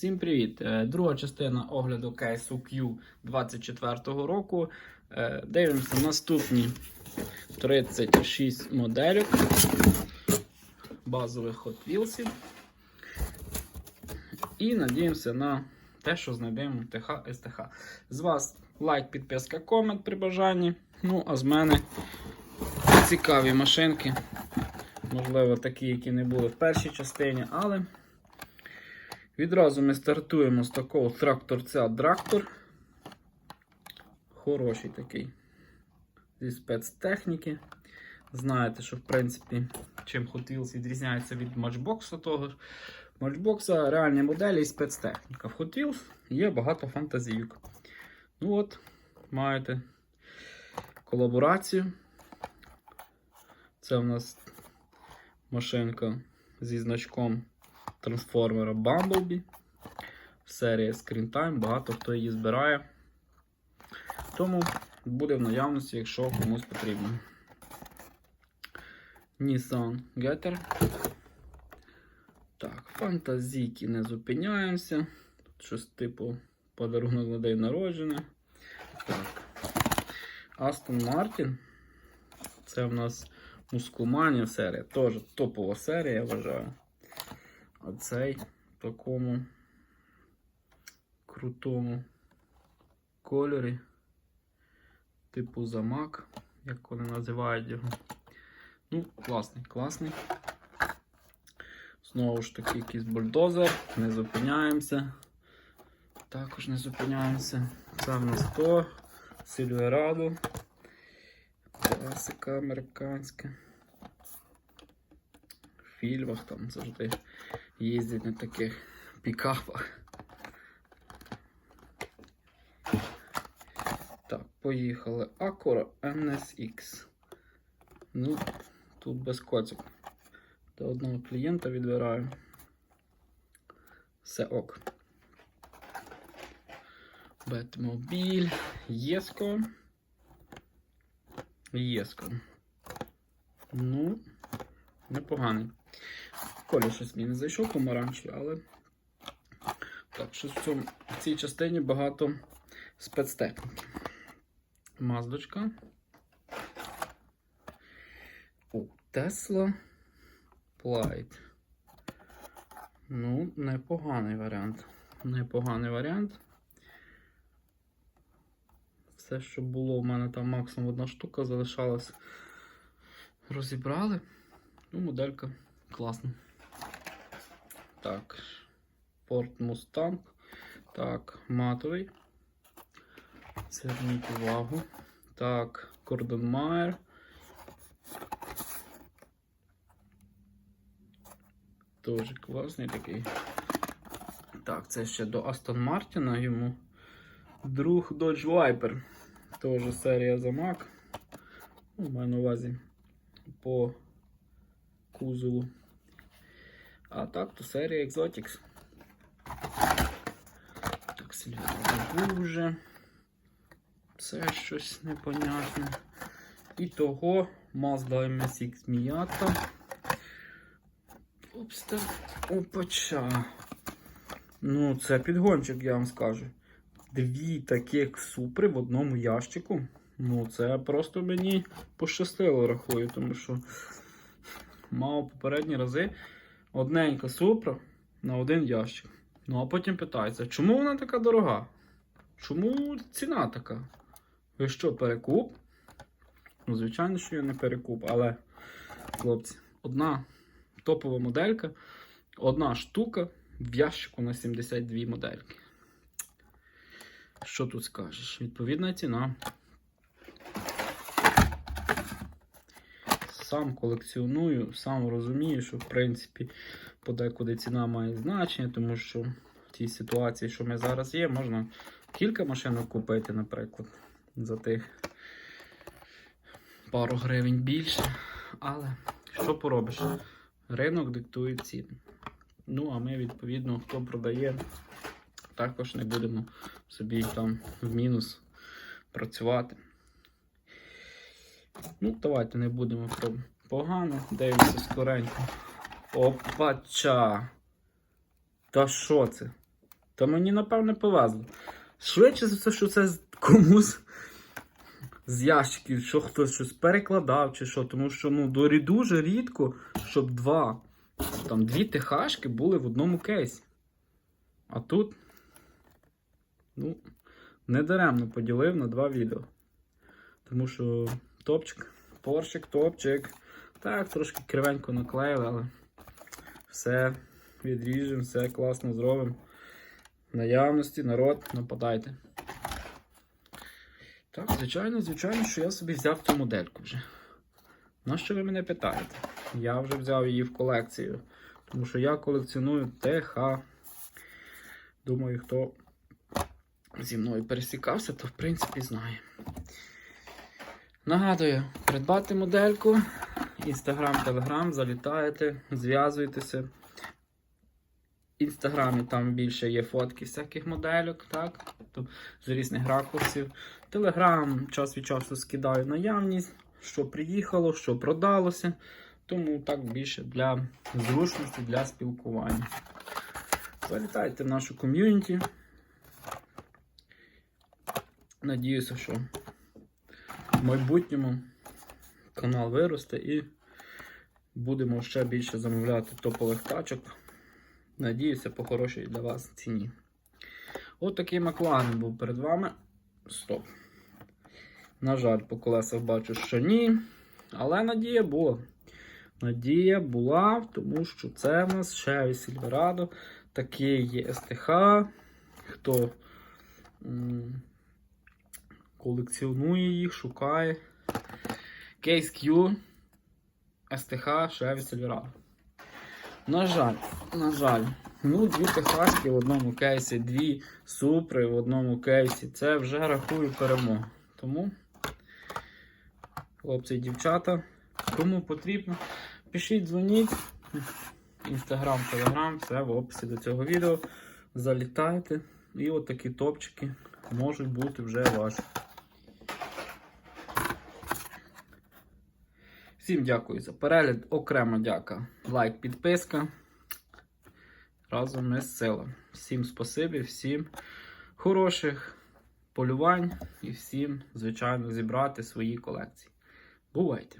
Всім привіт! Е, Друга частина огляду кейсу Q 24 року. Е, Дивимося наступні 36 моделів базових Hot Wheels. І надіємося на те, що знайдемо ТХ СТХ. З вас лайк, підписка, комент при бажанні. Ну, а з мене цікаві машинки. Можливо, такі, які не були в першій частині, але. Відразу ми стартуємо з такого тракторця Драктор. Хороший такий зі спецтехніки. Знаєте, що в принципі, чим Hot Wheels відрізняється від Matchbox того ж. Matchbox реальні моделі і спецтехніка. В Hot Wheels є багато фантазійок. Ну от, маєте колаборацію. Це у нас машинка зі значком трансформера Bumblebee. Серія Screen Time, багато хто її збирає. Тому буде в наявності, якщо комусь потрібно. Nissan Getter. Так, фантазійки не зупиняємося. Тут щось типу подарунок на день народження. Так. Aston Martin. Це в нас Мускулманія серія. Теж топова серія, я вважаю. А цей такому крутому кольорі, типу замак, як вони називають його. Ну, класний, класний. Знову ж таки, якийсь бульдозер, не зупиняємося. Також не зупиняємося. Це в нас то, Сильверадо. Класика американська. В фільмах там завжди їздять на таких пікапах. Так, поїхали. Acura NSX. Ну, тут без коцик. До одного клієнта відбираю. Все ок. Бетмобіль. Єско. Єско. Ну, непоганий. Колі щось мені не зайшов помаранчевий, але так, щось в, цьому, в цій частині багато спецтехніки. Маздочка. О, Тесла Плайт. Ну, непоганий варіант. Непоганий варіант. Все, що було, у мене там максимум одна штука залишалась. Розібрали. Ну, моделька класна. Так. Ford Mustang. Так, матовий. Зверніть увагу. Так, Кордон Майер. Дуже класний такий. Так, це ще до Астон Мартіна йому. Друг Dodge Viper. Теж серія замак. Ну, маю на увазі по кузову. А так, то серія Exotics. Так, Сильвер вже. Це щось непонятне. І того Mazda MSX Miata. Опста. Опача. Ну, це підгончик, я вам скажу. Дві таких супри в одному ящику. Ну, це просто мені пощастило, рахую, тому що мав попередні рази одненька супра на один ящик. Ну, а потім питається, чому вона така дорога? Чому ціна така? Ви що, перекуп? Ну, звичайно, що я не перекуп, але, хлопці, одна топова моделька, одна штука в ящику на 72 модельки. Що тут скажеш? Відповідна ціна. Сам колекціоную, сам розумію, що в принципі подекуди ціна має значення, тому що в тій ситуації, що ми зараз є, можна кілька машинок купити, наприклад, за тих пару гривень більше. Але що поробиш? Ринок диктує ціни. Ну, а ми, відповідно, хто продає, також не будемо собі там в мінус працювати. Ну, давайте не будемо погано. Дивимося скоренько. Опача! Та що це? то мені, напевне, повезло. Швидше за все, що це комусь з ящиків, що хтось щось перекладав чи що, тому що ну, дуже рідко, щоб два, там, дві тихашки були в одному кейсі. А тут, ну, недаремно поділив на два відео. Тому що топчик, порщик, топчик. Так, трошки кривенько наклеїли, але все відріжемо, все класно зробимо. Наявності, народ, нападайте. Так, звичайно, звичайно, що я собі взяв цю модельку вже. На що ви мене питаєте? Я вже взяв її в колекцію. Тому що я колекціоную ТХ. Думаю, хто зі мною пересікався, то в принципі знає. Нагадую, придбати модельку. Інстаграм, Телеграм, залітаєте, зв'язуєтеся. В інстаграмі там більше є фотки всяких модельок, так? Тобто з різних ракурсів. Телеграм час від часу скидаю наявність, що приїхало, що продалося. Тому так більше для зручності, для спілкування. Залітайте в нашу ком'юніті. Надіюся, що в майбутньому канал виросте і будемо ще більше замовляти топових тачок. Надіюся, по хорошій для вас ціні. От такий Макларен був перед вами. Стоп. На жаль, по колесах бачу, що ні. Але надія була. Надія була, тому що це в нас Chevy Silverado. Такий є СТХ. Хто колекціонує їх, шукає. Case Q СТХ Silverado. На жаль, на жаль. Ну, дві техашки в одному кейсі, дві супри в одному кейсі. Це вже рахую перемогу. Тому, хлопці і дівчата, кому потрібно, пишіть, дзвоніть. Інстаграм, телеграм, все в описі до цього відео. Залітайте. І от такі топчики можуть бути вже ваші. Всім дякую за перегляд. Окремо дяка. Лайк, підписка. Разом ми сила. Всім спасибі, всім хороших полювань і всім, звичайно, зібрати свої колекції. Бувайте!